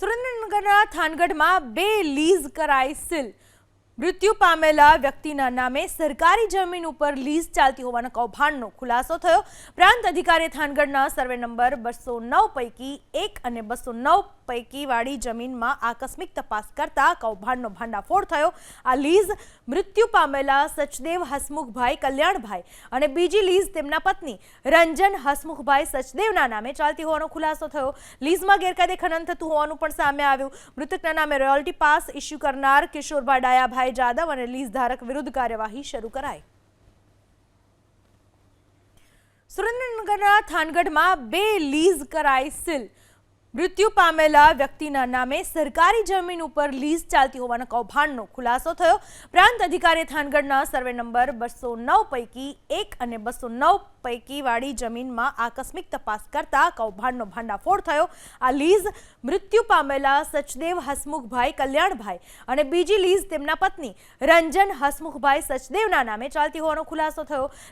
સુરેન્દ્રનગરના થાનગઢમાં બે લીઝ કરાઈ સીલ. મૃત્યુ પામેલા વ્યક્તિના નામે સરકારી જમીન ઉપર લીઝ ચાલતી હોવાના કૌભાંડનો ખુલાસો થયો. પ્રાંત અધિકારીએ થાનગઢના સર્વે નંબર બસો નવ પૈકી એક અને બસો નવ પૈકી વાળી જમીનમાં આકસ્મિક તપાસ કરતા કૌભાંડનો ભાંડાફોડ થયો. આ લીઝ મૃત્યુ પામેલા સચદેવ હસમુખભાઈ કલ્યાણભાઈ અને બીજી લીઝ તેમના પત્ની રંજન હસમુખભાઈ સચદેવના નામે ચાલતી હોવાનો ખુલાસો થયો. લીઝમાં ગેરકાયદે ખનન થતું હોવાનું પણ સામે આવ્યું. મૃતકના નામે રોયલ્ટી પાસ ઇસ્યુ કરનાર કિશોરભાઈ ડાયાભાઈ જાદવ અને લીઝ ધારક વિરુદ્ધ કાર્યવાહી શરૂ કરાઈ. સુરેન્દ્રનગરના થાનગઢમાં બે લીઝ કરાઈ સીલ. મૃત્યુ પામેલા વ્યક્તિના નામે સરકારી જમીન ઉપર લીઝ ચાલતી હોવાના કૌભાંડનો ખુલાસો થયો. પ્રાંત અધિકારીએ થાનગઢના સર્વે નંબર બસો નવ પૈકી એક અને બસો નવ પૈકી વાળી જમીનમાં આકસ્મિક તપાસ કરતા કૌભાંડનો ભાંડાફોડ થયો. આ લીઝ મૃત્યુ પામેલા સચદેવ હસમુખભાઈ કલ્યાણભાઈ અને બીજી લીઝ તેમના પત્ની રંજન હસમુખભાઈ સચદેવના નામે ચાલતી હોવાનો ખુલાસો થયો.